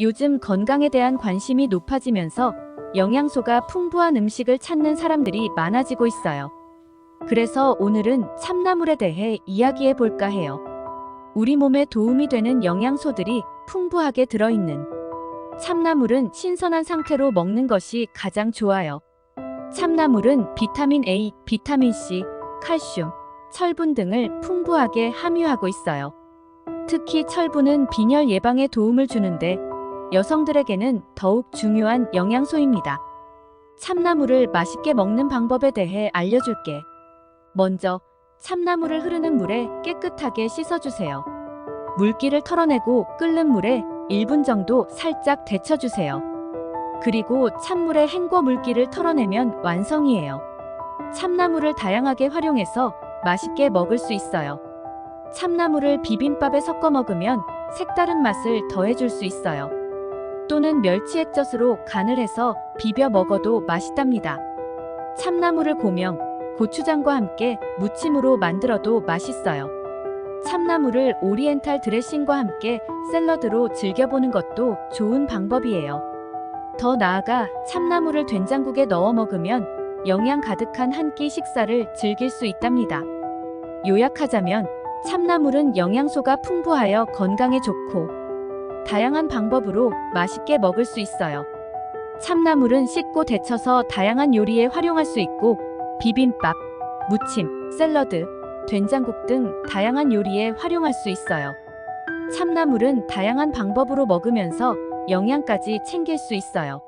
요즘 건강에 대한 관심이 높아지면서 영양소가 풍부한 음식을 찾는 사람들이 많아지고 있어요. 그래서 오늘은 참나물에 대해 이야기해 볼까 해요. 우리 몸에 도움이 되는 영양소들이 풍부하게 들어있는 참나물은 신선한 상태로 먹는 것이 가장 좋아요. 참나물은 비타민 A, 비타민 C, 칼슘, 철분 등을 풍부하게 함유하고 있어요. 특히 철분은 빈혈 예방에 도움을 주는데 여성들에게는 더욱 중요한 영양소입니다. 참나물을 맛있게 먹는 방법에 대해 알려줄게. 먼저 참나물을 흐르는 물에 깨끗하게 씻어주세요. 물기를 털어내고 끓는 물에 1분 정도 살짝 데쳐주세요. 그리고 찬물에 헹궈 물기를 털어내면 완성이에요. 참나물을 다양하게 활용해서 맛있게 먹을 수 있어요. 참나물을 비빔밥에 섞어 먹으면 색다른 맛을 더해줄 수 있어요. 또는 멸치 액젓으로 간을 해서 비벼 먹어도 맛있답니다. 참나물을 고명, 고추장과 함께 무침으로 만들어도 맛있어요. 참나물을 오리엔탈 드레싱과 함께 샐러드로 즐겨보는 것도 좋은 방법이에요. 더 나아가 참나물을 된장국에 넣어 먹으면 영양 가득한 한 끼 식사를 즐길 수 있답니다. 요약하자면 참나물은 영양소가 풍부하여 건강에 좋고 다양한 방법으로 맛있게 먹을 수 있어요. 참나물은 씻고 데쳐서 다양한 요리에 활용할 수 있고 비빔밥, 무침, 샐러드, 된장국 등 다양한 요리에 활용할 수 있어요. 참나물은 다양한 방법으로 먹으면서 영양까지 챙길 수 있어요.